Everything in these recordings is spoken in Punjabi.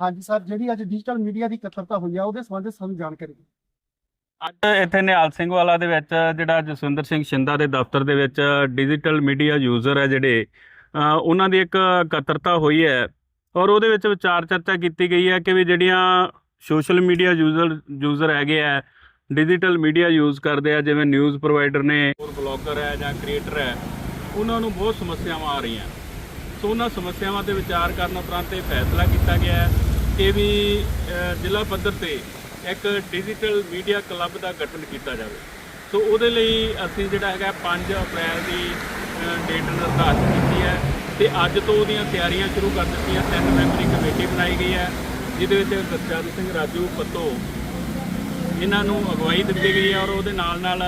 ਹਾਂਜੀ ਸਰ, ਜਿਹੜੀ ਅੱਜ ਡਿਜੀਟਲ ਮੀਡੀਆ ਦੀ ਕਤਰਤਾ ਹੋਈ ਆ, ਉਹਦੇ ਸੰਬੰਧ ਸਾਨੂੰ ਜਾਣਕਾਰੀ ਦਿਓ। ਅੱਜ ਇੱਥੇ ਨਿਹਾਲ ਸਿੰਘ ਵਾਲਾ ਦੇ ਵਿੱਚ, ਜਿਹੜਾ ਜਸਵਿੰਦਰ ਸਿੰਘ ਸ਼ਿੰਦਾ ਦੇ ਦਫ਼ਤਰ ਦੇ ਵਿੱਚ ਡਿਜੀਟਲ ਮੀਡੀਆ ਯੂਜ਼ਰ ਹੈ ਜਿਹੜੇ ਉਹਨਾਂ ਦੀ ਇੱਕ ਇਕੱਤਰਤਾ ਹੋਈ ਹੈ ਔਰ ਉਹਦੇ ਵਿੱਚ ਵਿਚਾਰ ਚਰਚਾ ਕੀਤੀ ਗਈ ਹੈ ਕਿ ਵੀ ਜਿਹੜੀਆਂ ਸੋਸ਼ਲ ਮੀਡੀਆ ਯੂਜ਼ਰ ਯੂਜ਼ਰ ਹੈਗੇ ਆ ਡਿਜੀਟਲ ਮੀਡੀਆ ਯੂਜ਼ ਕਰਦੇ ਆ, ਜਿਵੇਂ ਨਿਊਜ਼ ਪ੍ਰੋਵਾਈਡਰ ਨੇ, ਹੋਰ ਬਲੌਗਰ ਹੈ ਜਾਂ ਕ੍ਰੀਏਟਰ ਹੈ, ਉਹਨਾਂ ਨੂੰ ਬਹੁਤ ਸਮੱਸਿਆਵਾਂ ਆ ਰਹੀਆਂ ਸੋ ਉਹਨਾਂ ਸਮੱਸਿਆਵਾਂ ਤੇ ਵਿਚਾਰ ਕਰਨ ਉਪਰੰਤ ਇਹ ਫੈਸਲਾ ਕੀਤਾ ਗਿਆ ਹੈ ਕਿ ਵੀ ਜ਼ਿਲ੍ਹਾ ਪੱਧਰ ਤੇ ਇੱਕ ਡਿਜੀਟਲ ਮੀਡੀਆ ਕਲੱਬ ਦਾ ਗਠਨ ਕੀਤਾ ਜਾਵੇ। ਸੋ ਉਹਦੇ ਲਈ ਅਸੀਂ ਜਿਹੜਾ ਹੈਗਾ 5 ਅਪ੍ਰੈਲ ਦੀ ਡੇਟ ਨਿਰਧਾਰਤ ਕੀਤੀ ਹੈ ਤੇ ਅੱਜ ਤੋਂ ਉਹਦੀਆਂ ਤਿਆਰੀਆਂ ਸ਼ੁਰੂ ਕਰ ਦਿੱਤੀਆਂ। ਤਿੰਨ ਮੈਂਬਰੀ ਕਮੇਟੀ ਬਣਾਈ ਗਈ ਹੈ, ਜਿਹਦੇ ਵਿੱਚ ਗੁਰਚਰਨ ਸਿੰਘ ਰਾਜੂ, ਪੱਤੋ, ਇਹਨਾਂ ਨੂੰ ਅਗਵਾਈ ਦਿੱਤੀ ਗਈ ਹੈ ਔਰ ਉਹਦੇ ਨਾਲ ਨਾਲ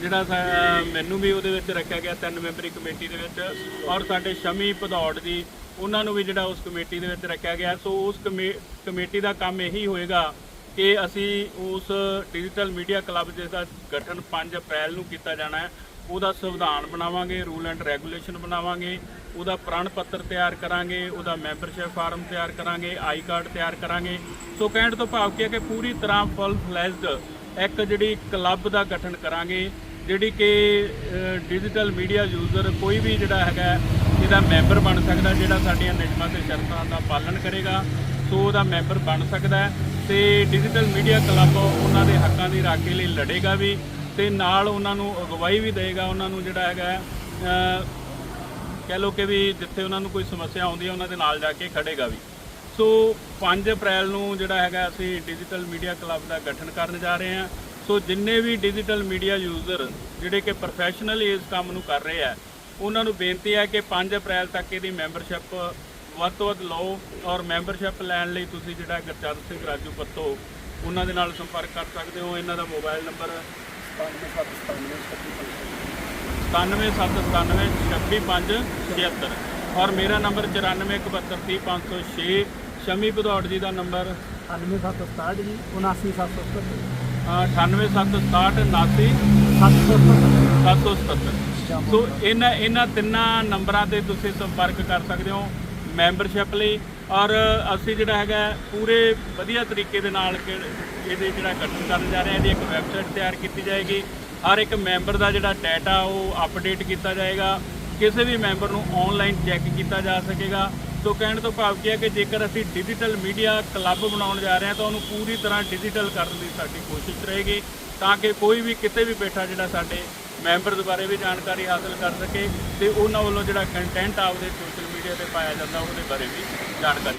ਜਿਹੜਾ ਸਾ- ਮੈਨੂੰ ਵੀ ਉਹਦੇ ਵਿੱਚ ਰੱਖਿਆ ਗਿਆ ਤਿੰਨ ਮੈਂਬਰੀ ਕਮੇਟੀ ਦੇ ਵਿੱਚ ਔਰ ਸਾਡੇ ਸ਼ਮੀ ਭਦੌੜ ਜੀ, ਉਹਨਾਂ ਨੂੰ ਵੀ ਜਿਹੜਾ ਉਸ ਕਮੇਟੀ ਦੇ ਵਿੱਚ ਰੱਖਿਆ ਗਿਆ। ਸੋ ਉਸ ਕਮੇ- ਕਮੇਟੀ ਦਾ ਕੰਮ ਇਹੀ ਹੋਏਗਾ ਕਿ ਅਸੀਂ ਉਸ ਡਿਜੀਟਲ ਮੀਡੀਆ ਕਲੱਬ ਜਿਸ ਦਾ ਗਠਨ 5 ਅਪ੍ਰੈਲ ਨੂੰ ਕੀਤਾ ਜਾਣਾ ਹੈ। ਉਹਦਾ ਸੰਵਿਧਾਨ ਬਣਾਵਾਂਗੇ ਰੂਲ ਐਂਡ ਰੈਗੂਲੇਸ਼ਨ ਬਣਾਵਾਂਗੇ, ਉਹਦਾ ਪ੍ਰਣ ਪੱਤਰ ਤਿਆਰ ਕਰਾਂਗੇ, ਉਹਦਾ ਮੈਂਬਰਸ਼ਿਪ ਫਾਰਮ ਤਿਆਰ ਕਰਾਂਗੇ ਆਈ ਕਾਰਡ ਤਿਆਰ ਕਰਾਂਗੇ। ਸੋ ਕਹਿਣ ਤੋਂ ਭਾਵ ਕੀ ਹੈ ਕਿ ਪੂਰੀ ਤਰ੍ਹਾਂ ਫੁੱਲ ਫਲੈਜਡ ਇੱਕ ਜਿਹੜੀ ਕਲੱਬ ਦਾ ਗਠਨ ਕਰਾਂਗੇ, ਜਿਹੜੀ ਕਿ ਡਿਜੀਟਲ ਮੀਡੀਆ ਯੂਜ਼ਰ ਕੋਈ ਵੀ ਜਿਹੜਾ ਹੈਗਾ, ਇਹਦਾ ਮੈਂਬਰ ਬਣ ਸਕਦਾ, ਜਿਹੜਾ ਸਾਡੀਆਂ ਨਿਯਮਾਂ ਤੇ ਸ਼ਰਤਾਂ ਦਾ ਪਾਲਣ ਕਰੇਗਾ, ਸੋ ਉਹਦਾ ਮੈਂਬਰ ਬਣ ਸਕਦਾ ਹੈ ਤੇ ਡਿਜੀਟਲ ਮੀਡੀਆ ਕਲੱਬ ਉਹਨਾਂ ਦੇ ਹੱਕਾਂ ਦੀ ਰਾਖੀ ਲਈ ਲੜੇਗਾ ਵੀ ਤੇ ਨਾਲ ਉਹਨਾਂ ਨੂੰ ਅਗਵਾਈ ਵੀ ਦੇਗਾ ਉਹਨਾਂ ਨੂੰ ਜਿਹੜਾ ਹੈਗਾ ਕਹਿ ਲਓ ਕਿ ਵੀ ਜਿੱਥੇ ਉਹਨਾਂ ਨੂੰ ਕੋਈ ਸਮੱਸਿਆ ਆਉਂਦੀ ਹੈ, ਉਹਨਾਂ ਦੇ ਨਾਲ ਜਾ ਕੇ ਖੜੇਗਾ ਵੀ। ਸੋ 5 ਅਪ੍ਰੈਲ ਨੂੰ ਜਿਹੜਾ ਹੈਗਾ ਅਸੀਂ ਡਿਜੀਟਲ ਮੀਡੀਆ ਕਲੱਬ ਦਾ ਗਠਨ ਕਰਨ ਜਾ ਰਹੇ ਹਾਂ। ਸੋ ਜਿੰਨੇ ਵੀ ਡਿਜੀਟਲ ਮੀਡੀਆ ਯੂਜ਼ਰ ਜਿਹੜੇ ਕਿ ਪ੍ਰੋਫੈਸ਼ਨਲ ਇਸ ਕੰਮ ਨੂੰ ਕਰ ਰਹੇ ਆ, ਉਹਨਾਂ ਨੂੰ ਬੇਨਤੀ ਹੈ ਕਿ 5 ਅਪ੍ਰੈਲ ਤੱਕ ਇਹਦੀ ਮੈਂਬਰਸ਼ਿਪ ਵੱਧ ਤੋਂ ਵੱਧ ਲਓ ਔਰ ਮੈਂਬਰਸ਼ਿਪ ਲੈਣ ਲਈ ਤੁਸੀਂ ਜਿਹੜਾ ਗੁਰਚਰਨ ਸਿੰਘ ਰਾਜੂ ਪੱਤੋ ਉਹਨਾਂ ਦੇ ਨਾਲ ਸੰਪਰਕ ਕਰ ਸਕਦੇ ਹੋ। ਇਹਨਾਂ ਦਾ ਮੋਬਾਈਲ ਨੰਬਰ 9779962576 ਔਰ ਮੇਰਾ ਨੰਬਰ 9417300506 ਸ਼ਮੀ ਭਦੌੜ ਜੀ ਦਾ ਨੰਬਰ? 9767 ਜੀ 79777 98767 777 ਸੋ ਇਹਨਾਂ ਇਹਨਾਂ ਤਿੰਨਾਂ ਨੰਬਰਾਂ ਤੇ ਤੁਸੀਂ ਸੰਪਰਕ ਕਰ ਸਕਦੇ ਹੋ ਮੈਂਬਰਸ਼ਿਪ ਲਈ। ਔਰ ਅਸੀਂ ਜਿਹੜਾ ਹੈਗਾ ਪੂਰੇ ਵਧੀਆ ਤਰੀਕੇ ਦੇ ਨਾਲ ਇਹਦੇ ਜਿਹੜਾ ਗਠਨ ਕਰਨ ਜਾ ਰਹੇ ਹਾਂ ਇਹਦੀ ਇੱਕ ਵੈਬਸਾਈਟ ਤਿਆਰ ਕੀਤੀ ਜਾਏਗੀ। ਹਰ ਇੱਕ ਮੈਂਬਰ ਦਾ ਜਿਹੜਾ ਡਾਟਾ ਉਹ ਅਪਡੇਟ ਕੀਤਾ ਜਾਏਗਾ। ਕਿਸੇ ਵੀ ਮੈਂਬਰ ਨੂੰ ਆਨਲਾਈਨ ਚੈੱਕ ਕੀਤਾ ਜਾ ਸਕੇਗਾ। ਸੋ ਕਹਿਣ ਤੋਂ ਭਾਵ ਕੀ ਹੈ ਕਿ ਜੇਕਰ ਅਸੀਂ ਡਿਜੀਟਲ ਮੀਡੀਆ ਕਲੱਬ ਬਣਾਉਣ ਜਾ ਰਹੇ ਹਾਂ ਤਾਂ ਉਹਨੂੰ ਪੂਰੀ ਤਰ੍ਹਾਂ ਡਿਜੀਟਲ ਕਰਨ ਦੀ ਸਾਡੀ ਕੋਸ਼ਿਸ਼ ਰਹੇਗੀ ਤਾਂ ਕਿ ਕੋਈ ਵੀ ਕਿਤੇ ਵੀ ਬੈਠਾ ਜਿਹੜਾ ਸਾਡੇ ਮੈਂਬਰਸ ਬਾਰੇ ਵੀ ਜਾਣਕਾਰੀ ਹਾਸਲ ਕਰ ਸਕੇ ਤੇ ਉਹਨਾਂ ਵੱਲੋਂ ਜਿਹੜਾ ਕੰਟੈਂਟ ਆਪਦੇ ਸੋਸ਼ਲ ਮੀਡੀਆ ਤੇ ਪਾਇਆ ਜਾਂਦਾ, ਉਹਦੇ ਬਾਰੇ ਵੀ ਜਾਣਕਾਰੀ